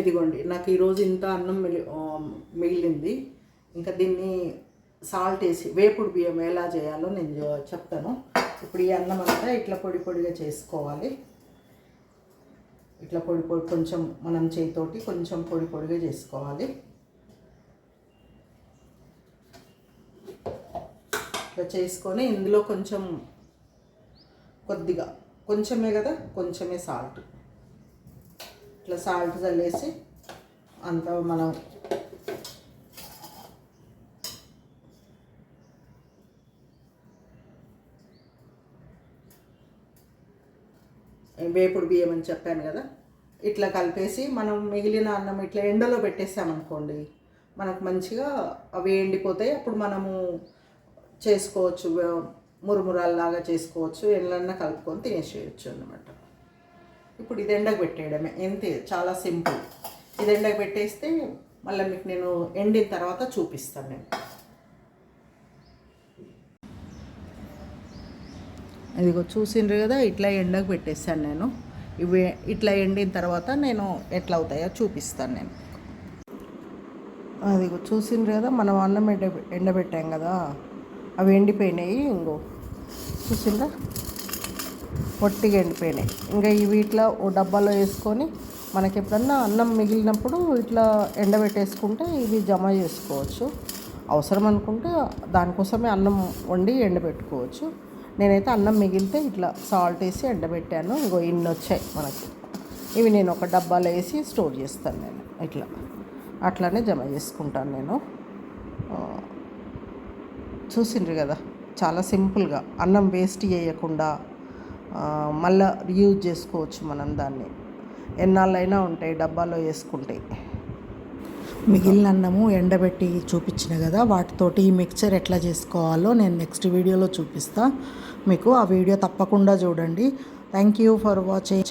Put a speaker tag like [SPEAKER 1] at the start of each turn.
[SPEAKER 1] ఇదిగోండి నాకు ఈరోజు ఇంత అన్నం మిలి మిగిలింది. ఇంకా దీన్ని సాల్ట్ వేసి వేపుడు బియ్యం ఎలా చేయాలో నేను చెప్తాను. ఇప్పుడు ఈ అన్నం అంతా ఇట్లా పొడి పొడిగా చేసుకోవాలి. ఇట్లా పొడి పొడి కొంచెం మనం చేతితోటి కొంచెం పొడి పొడిగా చేసుకోవాలి. ఇట్లా చేసుకొని ఇందులో కొంచెం కొద్దిగా కొంచెమే కదా కొంచెమే సాల్ట్. ఇట్లా సాల్ట్ చల్లేసి అంతా మనం వేపుడు బియ్యం అని చెప్పాను కదా ఇట్లా కలిపేసి మనం మిగిలిన అన్నం ఇట్లా ఎండలో పెట్టేసామనుకోండి మనకు మంచిగా అవి ఎండిపోతాయి. అప్పుడు మనము చేసుకోవచ్చు మురుమురాల్లాగా చేసుకోవచ్చు ఎండలన్నా కలుపుకొని తినేసేయచ్చు అన్నమాట. ఇప్పుడు ఇది ఎండకు పెట్టేయడమే. ఎంతే చాలా సింపుల్. ఇది ఎండకు పెట్టేస్తే మళ్ళీ మీకు నేను ఎండిన తర్వాత చూపిస్తాను నేను. ఇదిగో చూసిండ్రు కదా ఇట్లా ఎండకు పెట్టేస్తాను నేను. ఇవి ఇట్లా ఎండిన తర్వాత నేను ఎట్లా అవుతాయో చూపిస్తాను నేను. అదిగో చూసిండ్రు కదా మనం అన్నం ఎండ ఎండబెట్టాం కదా. అవి ఎండిపోయినాయి ఇంకో. చూసిండ్రా? పొట్టిగా ఎండిపోయినాయి. ఇంకా ఇవి ఇట్లా ఓ డబ్బాలో వేసుకొని మనకి ఎప్పుడన్నా అన్నం మిగిలినప్పుడు ఇట్లా ఎండబెట్టేసుకుంటే ఇవి జమ చేసుకోవచ్చు. అవసరం అనుకుంటే దానికోసమే అన్నం వండి ఎండబెట్టుకోవచ్చు. నేనైతే అన్నం మిగిలితే ఇట్లా సాల్ట్ వేసి ఎండబెట్టాను. ఇంకో ఇన్ని వచ్చాయి మనకి. ఇవి నేను ఒక డబ్బాలో వేసి స్టోర్ చేస్తాను నేను. ఇట్లా. అట్లానే జమ చేసుకుంటాను నేను. చూసిండ్రు కదా? చాలా సింపుల్గా. అన్నం వేస్ట్ చేయకుండా మళ్ళా యూజ్ చేసుకోవచ్చు మనం దాన్ని. ఎన్నాళ్ళైనా ఉంటాయి డబ్బాలో వేసుకుంటే. మిగిలిన అన్నము ఎండబెట్టి చూపించిన కదా వాటితోటి ఈ మిక్చర్ ఎట్లా చేసుకోవాలో నేను నెక్స్ట్ వీడియోలో చూపిస్తా. మీకు ఆ వీడియో తప్పకుండా చూడండి. Thank you for watching